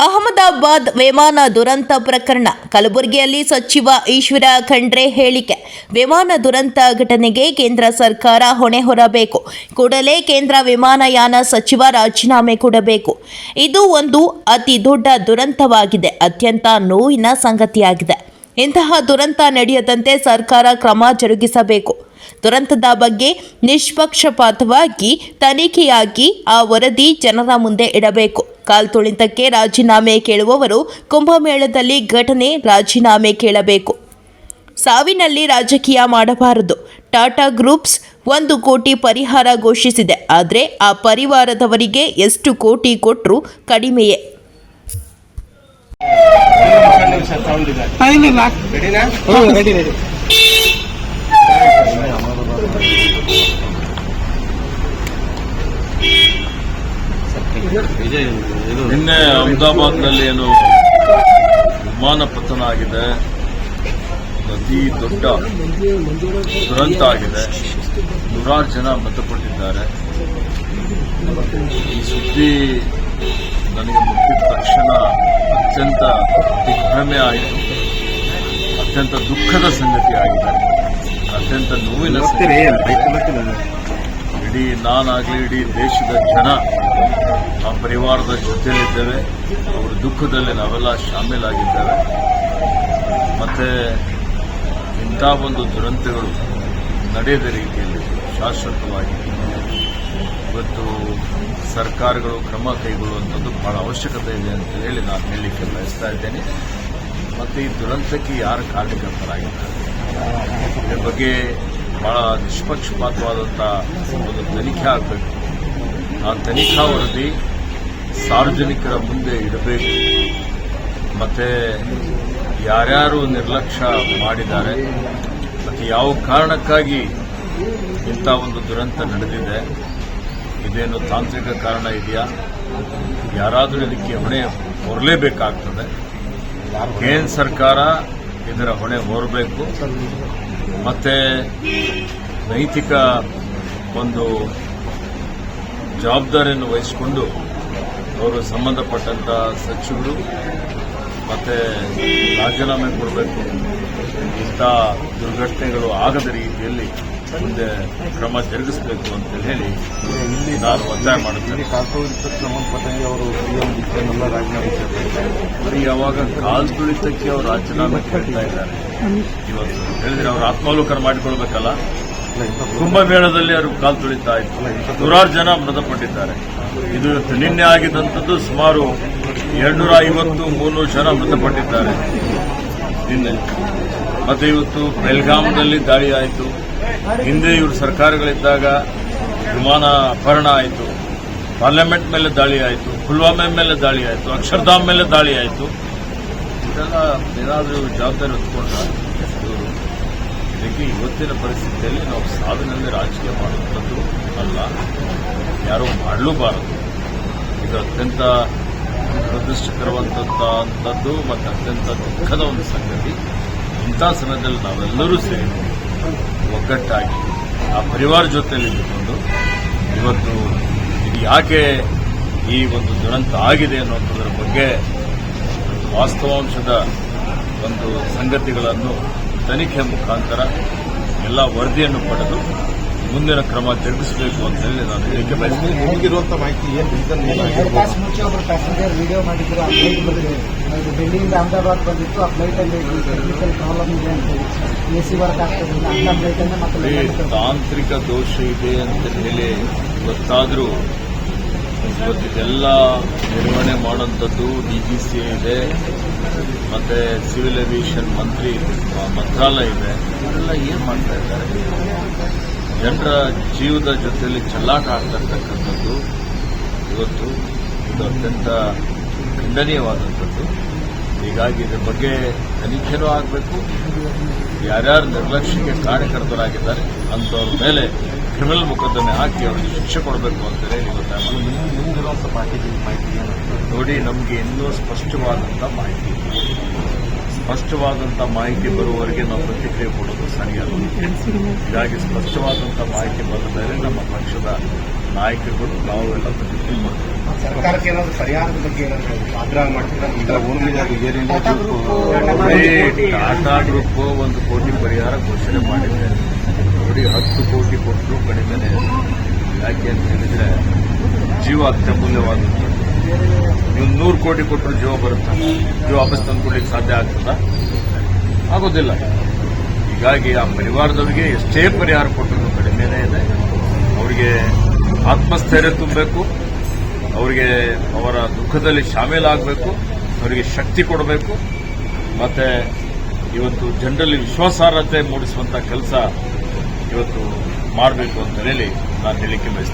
ಅಹಮದಾಬಾದ್ ವಿಮಾನ ದುರಂತ ಪ್ರಕರಣ. ಕಲಬುರಗಿಯಲ್ಲಿ ಸಚಿವ ಈಶ್ವರ ಖಂಡ್ರೆ ಹೇಳಿಕೆ. ವಿಮಾನ ದುರಂತ ಘಟನೆಗೆ ಕೇಂದ್ರ ಸರ್ಕಾರ ಹೊಣೆ ಹೊರಬೇಕು. ಕೂಡಲೇ ಕೇಂದ್ರ ವಿಮಾನಯಾನ ಸಚಿವ ರಾಜೀನಾಮೆ ಕೊಡಬೇಕು. ಇದು ಒಂದು ಅತಿ ದೊಡ್ಡ ದುರಂತವಾಗಿದೆ. ಅತ್ಯಂತ ನೋವಿನ ಸಂಗತಿಯಾಗಿದೆ. ಇಂತಹ ದುರಂತ ನಡೆಯದಂತೆ ಸರ್ಕಾರ ಕ್ರಮ ಜರುಗಿಸಬೇಕು. ದುರಂತದ ಬಗ್ಗೆ ನಿಷ್ಪಕ್ಷಪಾತವಾಗಿ, ತನಿಖೆಯಾಗಿ ಆ ವರದಿ ಜನರ ಮುಂದೆ ಇಡಬೇಕು. ಕಾಲ್ತುಳಿತಕ್ಕೆ ರಾಜೀನಾಮೆ ಕೇಳುವವರು ಕುಂಭಮೇಳದಲ್ಲಿ ಘಟನೆ ರಾಜೀನಾಮೆ ಕೇಳಬೇಕು. ಸಾವಿನಲ್ಲಿ ರಾಜಕೀಯ ಮಾಡಬಾರದು. ಟಾಟಾ ಗ್ರೂಪ್ಸ್ ಒಂದು ಕೋಟಿ ಪರಿಹಾರ ಘೋಷಿಸಿದೆ. ಆದರೆ ಆ ಪರಿವಾರದವರಿಗೆ ಎಷ್ಟು ಕೋಟಿ ಕೊಟ್ಟರು ಕಡಿಮೆಯೇ. ರೆಡಿ ರೆಡಿ ನಿನ್ನೆ ಅಹಮದಾಬಾದ್ನಲ್ಲಿ ಏನು ವಿಮಾನ ಪತನ ಆಗಿದೆ. ಅತಿ ದೊಡ್ಡ ದುರಂತ ಆಗಿದೆ. ನೂರಾರು ಜನ ಮೃತಪಟ್ಟಿದ್ದಾರೆ. ಈ ಸುದ್ದಿ ನನಗೆ ಮುಟ್ಟಿದ ತಕ್ಷಣ ಅತ್ಯಂತ ದಿಗ್ಭ್ರಮೆ ಆಯಿತು. ಅತ್ಯಂತ ದುಃಖದ ಸಂಗತಿ ಆಗಿದೆ. ಅತ್ಯಂತ ನೋವಿನ ಇಡೀ ನಾನಾಗಲಿ ಇಡೀ ದೇಶದ ಜನ ಆ ಪರಿವಾರದ ಜೊತೆಯಲ್ಲಿದ್ದೇವೆ ಅವರ ದುಃಖದಲ್ಲಿ ನಾವೆಲ್ಲ ಶಾಮೀಲಾಗಿದ್ದೇವೆ. ಮತ್ತೆ ಇಂಥ ಒಂದು ದುರಂತಗಳು ನಡೆಯದ ರೀತಿಯಲ್ಲಿ ಶಾಶ್ವತವಾಗಿ ಇವತ್ತು ಸರ್ಕಾರಗಳು ಕ್ರಮ ಕೈಗೊಳ್ಳುವಂಥದ್ದು ಬಹಳ ಅವಶ್ಯಕತೆ ಇದೆ ಅಂತ ಹೇಳಿ ನಾನು ಹೇಳಲಿಕ್ಕೆ ಬಯಸ್ತಾ ಇದ್ದೇನೆ. ಮತ್ತು ಈ ದುರಂತಕ್ಕೆ ಯಾರು ಕಾರಣಕರ್ತರಾಗಿದ್ದಾರೆ ಇದರ ಬಗ್ಗೆ ಬಹಳ ನಿಷ್ಪಕ್ಷಪಾತವಾದಂಥ ಒಂದು ತನಿಖೆ ಆಗಬೇಕು. ಆ ತನಿಖಾ ವರದಿ ಸಾರ್ವಜನಿಕರ ಮುಂದೆ ಇಡಬೇಕು. ಮತ್ತು ಯಾರ್ಯಾರು ನಿರ್ಲಕ್ಷ್ಯ ಮಾಡಿದ್ದಾರೆ, ಮತ್ತು ಯಾವ ಕಾರಣಕ್ಕಾಗಿ ಇಂಥ ಒಂದು ದುರಂತ ನಡೆದಿದೆ ಇದೇನು ತಾಂತ್ರಿಕ ಕಾರಣ ಇದೆಯಾ? ಯಾರಾದರೂ ಇದಕ್ಕೆ ಹೊಣೆ ಹೊರಲೇಬೇಕಾಗ್ತದೆ. ಕೇಂದ್ರ ಸರ್ಕಾರ ಇದರ ಹೊಣೆ ಹೊರಬೇಕು. ಮತ್ತೆ ನೈತಿಕ ಒಂದು ಜವಾಬ್ದಾರಿಯನ್ನು ವಹಿಸಿಕೊಂಡು ಅವರು ಸಂಬಂಧಪಟ್ಟಂತ ಸಚಿವರು ಮತ್ತೆ ರಾಜೀನಾಮೆ ಕೊಡಬೇಕು. ಇಂಥ ದುರ್ಘಟನೆಗಳು ಆಗದ ರೀತಿಯಲ್ಲಿ ಮುಂದೆ ಕ್ರಮ ಜರುಗಿಸಬೇಕು ಅಂತ ಹೇಳಿ ಇಲ್ಲಿ ನಾನು ಒತ್ತಾಯ ಮಾಡುತ್ತೇನೆ. ಕಾಲ್ತೋಳಿತಕ್ಕೆ ಸಂಬಂಧಪಟ್ಟಂಗೆ ಅವರು ಸಿಎಂ ಎಲ್ಲ ರಾಜೀನಾಮೆ ಕೇಳ್ತಾರೆ ಯಾವಾಗ ಕಾಲ್ ತುಳಿತಕ್ಕೆ ಅವರು ರಾಜೀನಾಮೆ ಕೇಳ್ತಾ ಇದ್ದಾರೆ. ಇವತ್ತು ಹೇಳಿದ್ರೆ ಅವರು ಆತ್ಮಾವಲೋಕನ ಮಾಡಿಕೊಳ್ಬೇಕಲ್ಲ? ಕುಂಭಮೇಳದಲ್ಲಿ ಅವರು ಕಾಲ್ ತುಳಿತಾ ಇತ್ತು ನೂರಾರು ಜನ ಮೃತಪಟ್ಟಿದ್ದಾರೆ. ಇದು ನಿನ್ನೆ ಆಗಿದ್ದಂಥದ್ದು ಸುಮಾರು ಎರಡ್ನೂರ ಐವತ್ತು ಮುನ್ನೂರು ಜನ ಮೃತಪಟ್ಟಿದ್ದಾರೆ. ನಿನ್ನೆ. ಮತ್ತೆ ಇವತ್ತು ಬೆಲ್ಗಾಮ್ನಲ್ಲಿ ದಾಳಿ ಆಯಿತು. ಹಿಂದೆ ಇವರು ಸರ್ಕಾರಗಳಿದ್ದಾಗ ವಿಮಾನ ಅಪಹರಣ ಆಯಿತು. ಪಾರ್ಲಿಮೆಂಟ್ ಮೇಲೆ ದಾಳಿ ಆಯಿತು. ಪುಲ್ವಾಮೆ ಮೇಲೆ ದಾಳಿ ಆಯಿತು. ಅಕ್ಷರಧಾಮ್ ಮೇಲೆ ದಾಳಿ ಆಯಿತು. ಇದೆಲ್ಲ ಏನಾದರೂ ಜವಾಬ್ದಾರಿ ಹೊತ್ಕೊಂಡ್ರೆ? ಇದಕ್ಕೆ ಇವತ್ತಿನ ಪರಿಸ್ಥಿತಿಯಲ್ಲಿ ನಾವು ಸಾವಿನಲ್ಲಿ ರಾಜಕೀಯ ಮಾಡುವಂಥದ್ದು ಅಲ್ಲ. ಯಾರೂ ಮಾಡಲೂಬಾರದು ಇದು ಅತ್ಯಂತ ಪ್ರದೃಷ್ಟಕರವಂತದ್ದು ಮತ್ತು ಅತ್ಯಂತ ದುಃಖದ ಒಂದು ಸಂಗತಿ. ಇಂಥ ಸಮಯದಲ್ಲಿ ನಾವೆಲ್ಲರೂ ಸೇರಿ ಒಗ್ಗಟ್ಟಾಗಿ ಆ ಪರಿವಾರ ಜೊತೆಯಲ್ಲಿ ಇವತ್ತು ಇದು ಯಾಕೆ ಈ ಒಂದು ದುರಂತ ಆಗಿದೆ ಅನ್ನೋದ್ರ ಬಗ್ಗೆ ವಾಸ್ತವಾಂಶದ ಒಂದು ಸಂಗತಿಗಳನ್ನು ತನಿಖೆ ಮುಖಾಂತರ ಎಲ್ಲ ವರದಿಯನ್ನು ಪಡೆದು ಮುಂದಿನ ಕ್ರಮ ಜರುಗಿಸಬೇಕು ಅಂತ ಹೇಳಿ ನಾನು ಹೇಳಿಕೆ ಬಯಸ್ತೀನಿ ನಿಮಗಿರುವಂತ ಮಾಹಿತಿ ಏನು? ರೀಸನ್ ಮುಂಚೆ ಒಬ್ಬರು ಪ್ಯಾಸೆಂಜರ್ ವಿಡಿಯೋ ಮಾಡಿದ್ರು ಆ ಫ್ಲೈಟ್ ಬಂದಿದೆ. ಡೆಲ್ಲಿಯಿಂದ ಅಹಮದಾಬಾದ್ ಬಂದಿತ್ತು ಆ ಫ್ಲೈಟ್ ಅಲ್ಲಿ ಟೆಕ್ನಿಕಲ್ ಪ್ರಾಬ್ಲಮ್ ಇದೆ ಅಂತ ಎ ಸಿ ವರ್ಕ್ ಆಗ್ತದಿಲ್ಲ ಅಂತ ಫ್ಲೈಟ್ ಅನ್ನ ಮತ್ತೆ ತಾಂತ್ರಿಕ ದೋಷ ಇದೆ ಅಂತ ಹೇಳಿ ಗೊತ್ತಾದರೂ ಇವತ್ತಿದೆಲ್ಲ ನಿರ್ವಹಣೆ ಮಾಡುವಂಥದ್ದು ಡಿಜಿಸಿ ಇದೆ ಮತ್ತೆ ಸಿವಿಲ್ ಏವಿಯೇಷನ್ ಮಂತ್ರಿ ಮಂತ್ರಾಲಯ ಇದೆ. ಇವರೆಲ್ಲ ಏನು ಮಾಡ್ತಾ ಇದ್ದಾರೆ? ಜನರ ಜೀವದ ಜೊತೆಯಲ್ಲಿ ಚೆಲ್ಲಾಟ ಆಗ್ತಕ್ಕಂಥದ್ದು ಇವತ್ತು ಇದು ಅತ್ಯಂತ ಖಂಡನೀಯವಾದಂಥದ್ದು ಹೀಗಾಗಿ ಇದ್ರ ಬಗ್ಗೆ ತನಿಖೆನೂ ಆಗಬೇಕು ಯಾರ್ಯಾರು ನಿರ್ಲಕ್ಷ್ಯಕ್ಕೆ ಕಾರ್ಯಕರ್ತರಾಗಿದ್ದಾರೆ ಅಂಥವ್ರ ಮೇಲೆ ಕ್ರಿಮಿನಲ್ ಮೊಕದ್ದಮೆ ಹಾಕಿ ಅವರಿಗೆ ಶಿಕ್ಷೆ ಕೊಡಬೇಕು ಅಂತ ಹೇಳಿ ಗೊತ್ತಾಗ್ತದೆ ಮಾಹಿತಿ ನೋಡಿ ನಮಗೆ ಇನ್ನೂ ಸ್ಪಷ್ಟವಾದಂಥ ಮಾಹಿತಿ. ಸ್ಪಷ್ಟವಾದಂಥ ಮಾಹಿತಿ ಬರುವವರೆಗೆ ನಾವು ಪ್ರತಿಕ್ರಿಯೆ ಕೊಡೋದು ಸರಿಯಲ್ಲ. ಹೀಗಾಗಿ ಸ್ಪಷ್ಟವಾದಂಥ ಮಾಹಿತಿ ಬಂದ ಮೇಲೆ ನಮ್ಮ ಪಕ್ಷದ ನಾಯಕರುಗಳು ನಾವೆಲ್ಲ ಪ್ರತಿಕ್ರಿಯೆ ಮಾಡ್ತೀವಿ. ಸರ್ಕಾರಕ್ಕೆ ಏನಾದರೂ ಸರಿಯಾದ ಬಗ್ಗೆ ಆಗ್ರಹ ಗ್ರೂಪ್ ಟಾಟಾ ಗ್ರೂಪ್ ಒಂದು ಕೋಟಿ ಪರಿಹಾರ ಘೋಷಣೆ ಮಾಡಿದೆ ನೋಡಿ ಹತ್ತು ಕೋಟಿ ಕೊಟ್ಟರು ಕಡಿಮೆ ಯಾಕೆ ಅಂತ ಹೇಳಿದ್ರೆ ಜೀವ ಅತ್ಯಮೂಲ್ಯವಾದದ್ದು ನೀವು ನೂರು ಕೋಟಿ ಕೊಟ್ಟರು ಜೀವ ಬರುತ್ತೆ? ಜೀವ ವಾಪಸ್ ತಂದ್ಕೊಡ್ಲಿಕ್ಕೆ ಸಾಧ್ಯ ಆಗ್ತದ? ಆಗೋದಿಲ್ಲ. ಹೀಗಾಗಿ ಆ ಪರಿವಾರದವರಿಗೆ ಎಷ್ಟೇ ಪರಿಹಾರ ಕೊಟ್ಟರು ಕಡಿಮೆನೇ ಇದೆ. ಅವರಿಗೆ ಆತ್ಮಸ್ಥೈರ್ಯ ತುಂಬಬೇಕು. ಅವರಿಗೆ ಅವರ ದುಃಖದಲ್ಲಿ ಶಾಮೀಲಾಗಬೇಕು ಅವರಿಗೆ ಶಕ್ತಿ ಕೊಡಬೇಕು. ಮತ್ತೆ ಇವತ್ತು ಜನರಲ್ಲಿ ವಿಶ್ವಾಸಾರ್ಹತೆ ಮೂಡಿಸುವಂತ ಕೆಲಸ ಇವತ್ತು ಮಾಡಬೇಕು ಅಂತ ಹೇಳಿ ನಾನು ಹೇಳಿಕೆ ಬಯಸ್ತೇನೆ.